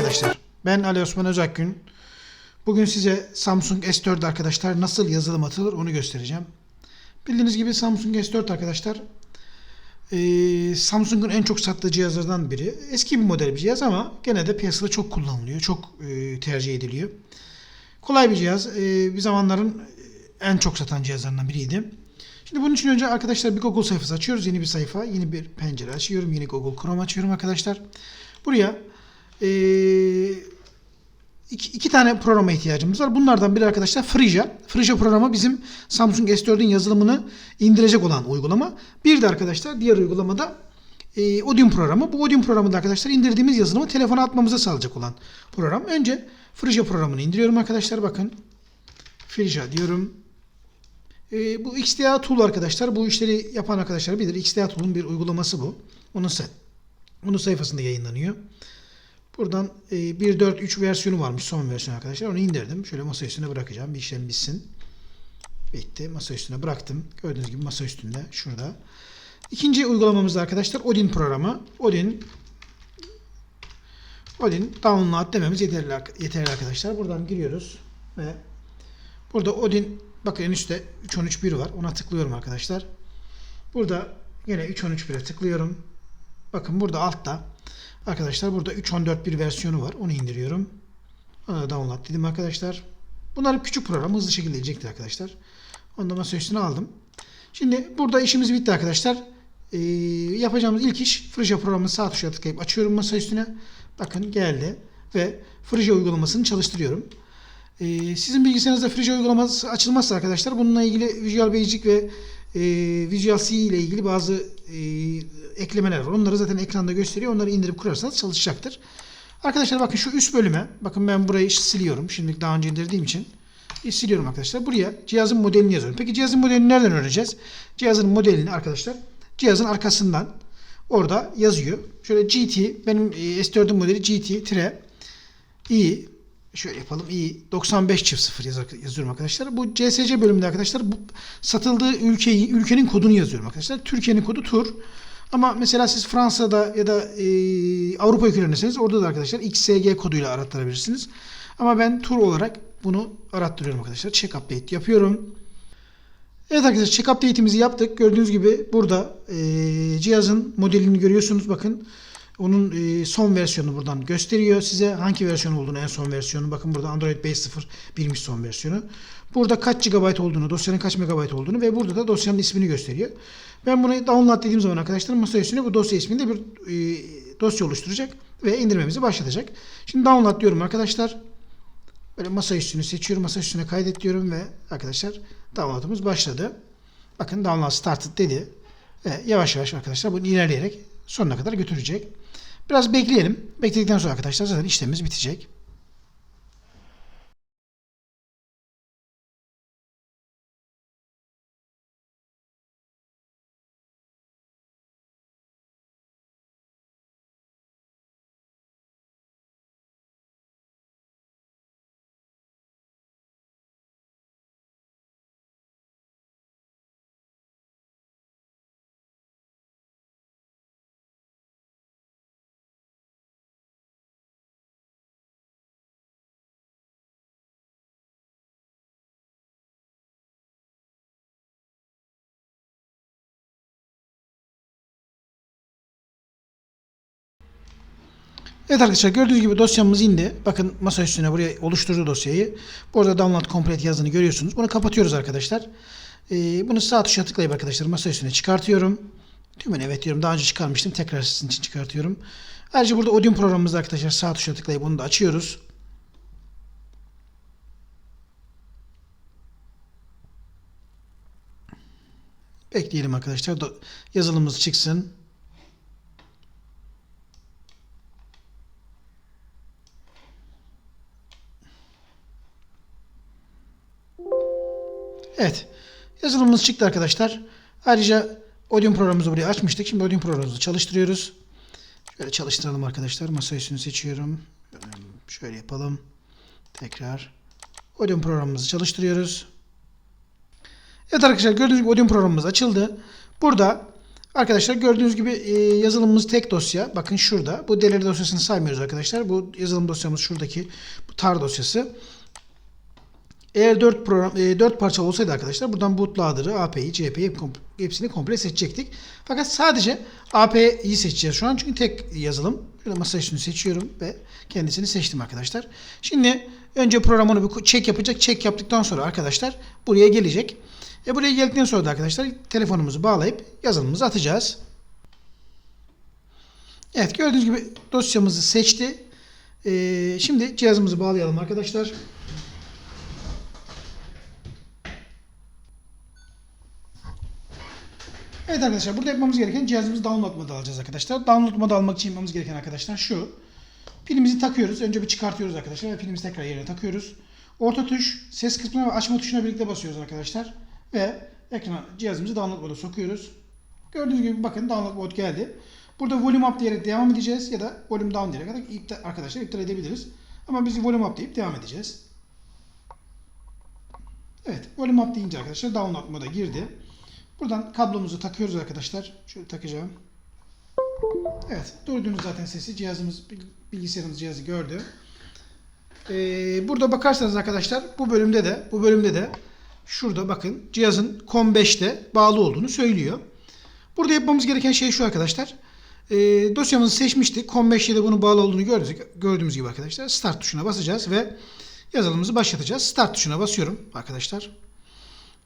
arkadaşlar. Ben Ali Osman Özakgün. Bugün size Samsung S4 arkadaşlar nasıl yazılım atılır onu göstereceğim. Bildiğiniz gibi Samsung S4 arkadaşlar eee, Samsung'un en çok sattığı cihazlardan biri. Eski bir model bir cihaz ama gene de piyasada çok kullanılıyor. Çok eee, tercih ediliyor. Kolay bir cihaz. Eee, bir zamanların en çok satan cihazlarından biriydi. Şimdi bunun için önce arkadaşlar bir Google sayfası açıyoruz. Yeni bir sayfa, yeni bir pencere açıyorum. Yeni Google Chrome açıyorum arkadaşlar. Buraya eee iki, iki tane programa ihtiyacımız var. Bunlardan biri arkadaşlar Frisia. Frisia programı bizim Samsung S4'ün yazılımını indirecek olan uygulama. Bir de arkadaşlar diğer uygulamada e, Odium programı. Bu Odium programında arkadaşlar indirdiğimiz yazılımı telefona atmamıza sağlayacak olan program. Önce Frisia programını indiriyorum arkadaşlar. Bakın Frisia diyorum. E, bu XDA Tool arkadaşlar. Bu işleri yapan arkadaşlar bilir. XDA Tool'un bir uygulaması bu. Onun, sa- onun sayfasında yayınlanıyor. Buradan e, 1.4.3 versiyonu varmış son versiyon arkadaşlar. Onu indirdim. Şöyle masa üstüne bırakacağım. Bir işlem bitsin. Bitti. Masa üstüne bıraktım. Gördüğünüz gibi masa üstünde. Şurada. İkinci uygulamamız da arkadaşlar Odin programı. Odin Odin download dememiz yeterli, yeterli arkadaşlar. Buradan giriyoruz ve burada Odin bakın en üstte 3.13.1 var. Ona tıklıyorum arkadaşlar. Burada yine 3.13.1'e tıklıyorum. Bakın burada altta Arkadaşlar burada 3.14.1 versiyonu var. Onu indiriyorum. Ona download dedim arkadaşlar. Bunlar küçük program. Hızlı şekilde inecektir arkadaşlar. Onu da masa üstüne aldım. Şimdi burada işimiz bitti arkadaşlar. Ee, yapacağımız ilk iş Frisia programını sağ tuşa tıklayıp açıyorum masa üstüne. Bakın geldi. Ve Frisia uygulamasını çalıştırıyorum. Ee, sizin bilgisayarınızda Frisia uygulaması açılmazsa arkadaşlar bununla ilgili Visual Basic ve e, Visual C ile ilgili bazı e, eklemeler var. Onları zaten ekranda gösteriyor. Onları indirip kurarsanız çalışacaktır. Arkadaşlar bakın şu üst bölüme bakın ben burayı siliyorum. Şimdilik daha önce indirdiğim için e, siliyorum arkadaşlar. Buraya cihazın modelini yazıyorum. Peki cihazın modelini nereden öğreneceğiz? Cihazın modelini arkadaşlar cihazın arkasından orada yazıyor. Şöyle GT benim e, S4'ün modeli GT-i şöyle yapalım i 95 çift 0 yazıyorum arkadaşlar. Bu CSC bölümünde arkadaşlar bu satıldığı ülkeyi ülkenin kodunu yazıyorum arkadaşlar. Türkiye'nin kodu tur. Ama mesela siz Fransa'da ya da e, Avrupa ülkelerindeseniz orada da arkadaşlar XSG koduyla arattırabilirsiniz. Ama ben tur olarak bunu arattırıyorum arkadaşlar. Check update yapıyorum. Evet arkadaşlar check update'imizi yaptık. Gördüğünüz gibi burada e, cihazın modelini görüyorsunuz. Bakın onun e, son versiyonu buradan gösteriyor size. Hangi versiyon olduğunu en son versiyonu. Bakın burada Android 5.0 birmiş son versiyonu. Burada kaç GB olduğunu, dosyanın kaç MB olduğunu ve burada da dosyanın ismini gösteriyor. Ben bunu download dediğim zaman arkadaşlar masa üstüne bu dosya isminde bir e, dosya oluşturacak ve indirmemizi başlatacak. Şimdi download diyorum arkadaşlar. Böyle masa üstünü seçiyorum. Masa üstüne kaydet diyorum ve arkadaşlar download'umuz başladı. Bakın download started dedi. Ve yavaş yavaş arkadaşlar bunu ilerleyerek sonuna kadar götürecek. Biraz bekleyelim. Bekledikten sonra arkadaşlar zaten işlemimiz bitecek. Evet arkadaşlar gördüğünüz gibi dosyamız indi. Bakın masa üstüne buraya oluşturdu dosyayı. Burada download complete yazdığını görüyorsunuz. Bunu kapatıyoruz arkadaşlar. Ee, bunu sağ tuşa tıklayıp arkadaşlar masa üstüne çıkartıyorum. Tümünü evet diyorum. Daha önce çıkarmıştım. Tekrar sizin için çıkartıyorum. Ayrıca burada Odium programımızda arkadaşlar sağ tuşa tıklayıp onu da açıyoruz. Bekleyelim arkadaşlar. Yazılımımız çıksın. Evet. Yazılımımız çıktı arkadaşlar. Ayrıca Odium programımızı buraya açmıştık. Şimdi Odium programımızı çalıştırıyoruz. Şöyle çalıştıralım arkadaşlar. Masa üstünü seçiyorum. Şöyle yapalım. Tekrar. Odium programımızı çalıştırıyoruz. Evet arkadaşlar gördüğünüz gibi Odium programımız açıldı. Burada Arkadaşlar gördüğünüz gibi e, yazılımımız tek dosya. Bakın şurada. Bu delir dosyasını saymıyoruz arkadaşlar. Bu yazılım dosyamız şuradaki bu tar dosyası. Eğer 4 program e, 4 parça olsaydı arkadaşlar buradan bootloader'ı, AP'yi, CP'yi hepsini komple seçecektik. Fakat sadece AP'yi seçeceğiz şu an çünkü tek yazılım. Şöyle masa üstünü seçiyorum ve kendisini seçtim arkadaşlar. Şimdi önce programını bir check yapacak. Check yaptıktan sonra arkadaşlar buraya gelecek. E buraya geldikten sonra da arkadaşlar telefonumuzu bağlayıp yazılımımızı atacağız. Evet gördüğünüz gibi dosyamızı seçti. E, şimdi cihazımızı bağlayalım arkadaşlar. Evet arkadaşlar burada yapmamız gereken cihazımızı download modu alacağız arkadaşlar. Download modu almak için yapmamız gereken arkadaşlar şu. Pilimizi takıyoruz. Önce bir çıkartıyoruz arkadaşlar ve pilimizi tekrar yerine takıyoruz. Orta tuş ses kısmına ve açma tuşuna birlikte basıyoruz arkadaşlar. Ve ekrana cihazımızı download modu sokuyoruz. Gördüğünüz gibi bakın download mod geldi. Burada volume up diyerek devam edeceğiz ya da volume down diyerek arkadaşlar iptal edebiliriz. Ama biz volume up deyip devam edeceğiz. Evet volume up deyince arkadaşlar download moda girdi. Buradan kablomuzu takıyoruz arkadaşlar. Şöyle takacağım. Evet. Duyduğunuz zaten sesi. Cihazımız, bilgisayarımız cihazı gördü. Ee, burada bakarsanız arkadaşlar bu bölümde de bu bölümde de şurada bakın cihazın COM5'te bağlı olduğunu söylüyor. Burada yapmamız gereken şey şu arkadaşlar. Ee, dosyamızı seçmiştik. COM5'te de bunun bağlı olduğunu gördük. Gördüğümüz gibi arkadaşlar. Start tuşuna basacağız ve yazılımımızı başlatacağız. Start tuşuna basıyorum arkadaşlar.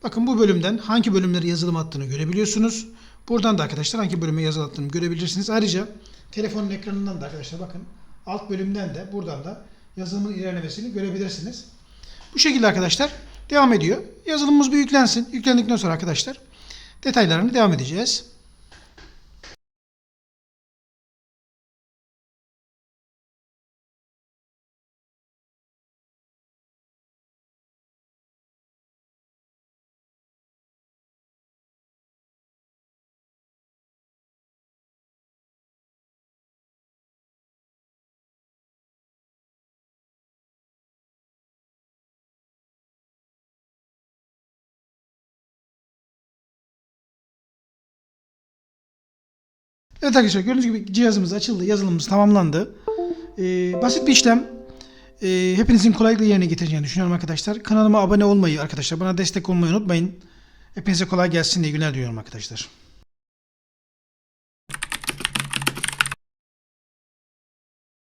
Bakın bu bölümden hangi bölümleri yazılım attığını görebiliyorsunuz. Buradan da arkadaşlar hangi bölüme yazılım attığını görebilirsiniz. Ayrıca telefonun ekranından da arkadaşlar bakın alt bölümden de buradan da yazılımın ilerlemesini görebilirsiniz. Bu şekilde arkadaşlar devam ediyor. Yazılımımız bir yüklensin. Yüklendikten sonra arkadaşlar detaylarını devam edeceğiz. Evet arkadaşlar gördüğünüz gibi cihazımız açıldı. Yazılımımız tamamlandı. Ee, basit bir işlem. Ee, hepinizin kolaylıkla yerine getireceğini düşünüyorum arkadaşlar. Kanalıma abone olmayı arkadaşlar bana destek olmayı unutmayın. Hepinize kolay gelsin diye günler diliyorum arkadaşlar.